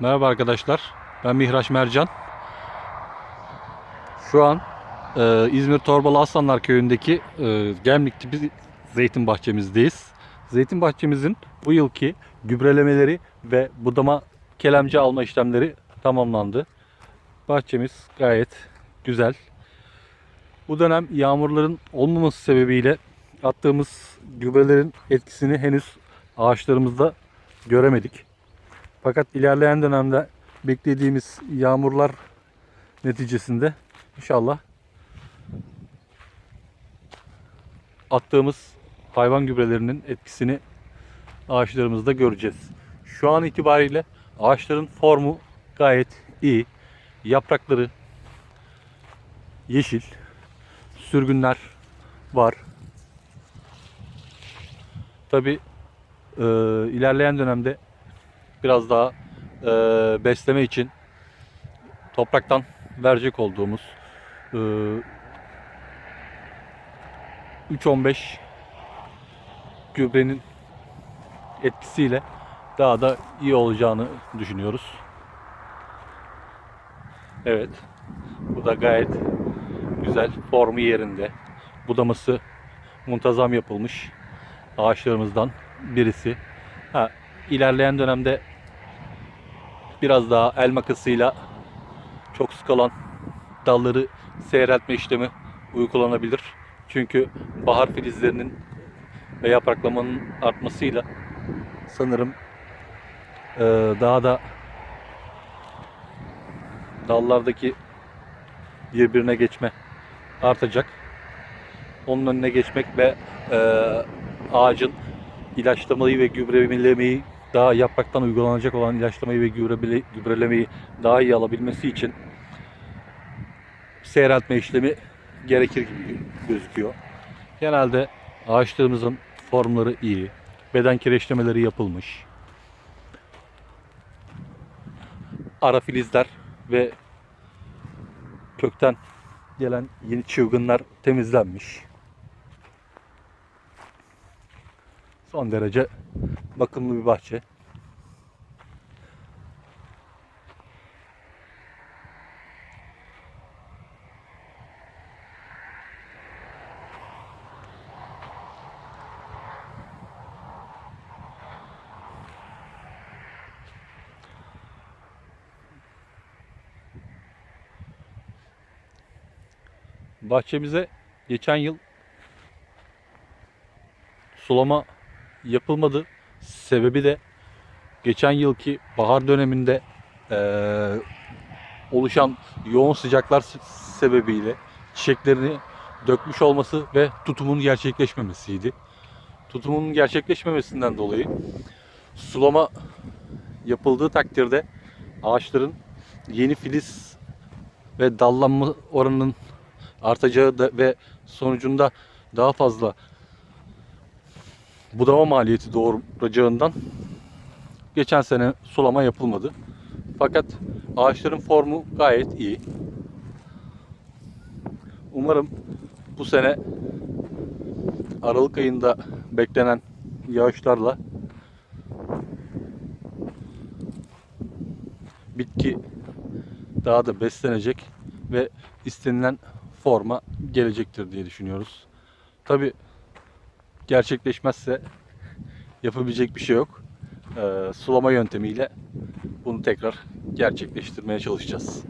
Merhaba arkadaşlar. Ben Mihraç Mercan. Şu an e, İzmir Torbalı Aslanlar Köyü'ndeki e, Gemlik tipi zeytin bahçemizdeyiz. Zeytin bahçemizin bu yılki gübrelemeleri ve budama kelemci alma işlemleri tamamlandı. Bahçemiz gayet güzel. Bu dönem yağmurların olmaması sebebiyle attığımız gübrelerin etkisini henüz ağaçlarımızda göremedik. Fakat ilerleyen dönemde beklediğimiz yağmurlar neticesinde inşallah attığımız hayvan gübrelerinin etkisini ağaçlarımızda göreceğiz. Şu an itibariyle ağaçların formu gayet iyi. Yaprakları yeşil. Sürgünler var. Tabi ilerleyen dönemde biraz daha e, besleme için topraktan verecek olduğumuz e, 3-15 gübrenin etkisiyle daha da iyi olacağını düşünüyoruz. Evet. Bu da gayet güzel. Formu yerinde. Budaması muntazam yapılmış ağaçlarımızdan birisi. Ha, ilerleyen dönemde biraz daha el makasıyla çok sık olan dalları seyreltme işlemi uygulanabilir. Çünkü bahar filizlerinin ve yapraklamanın artmasıyla sanırım eee, daha da dallardaki birbirine geçme artacak. Onun önüne geçmek ve eee, ağacın ilaçlamayı ve gübrelemeyi daha yapraktan uygulanacak olan ilaçlamayı ve gübre, gübrelemeyi daha iyi alabilmesi için seyreltme işlemi gerekir gibi gözüküyor. Genelde ağaçlarımızın formları iyi. Beden kireçlemeleri yapılmış. Ara filizler ve kökten gelen yeni çılgınlar temizlenmiş. Son derece bakımlı bir bahçe. Bahçemize geçen yıl sulama yapılmadı. Sebebi de geçen yılki bahar döneminde eee, oluşan yoğun sıcaklar se- sebebiyle çiçeklerini dökmüş olması ve tutumun gerçekleşmemesiydi. Tutumun gerçekleşmemesinden dolayı sulama yapıldığı takdirde ağaçların yeni filiz ve dallanma oranının artacağı da ve sonucunda daha fazla budama maliyeti doğuracağından geçen sene sulama yapılmadı. Fakat ağaçların formu gayet iyi. Umarım bu sene Aralık ayında beklenen yağışlarla bitki daha da beslenecek ve istenilen forma gelecektir diye düşünüyoruz. Tabi gerçekleşmezse yapabilecek bir şey yok. Ee, sulama yöntemiyle bunu tekrar gerçekleştirmeye çalışacağız.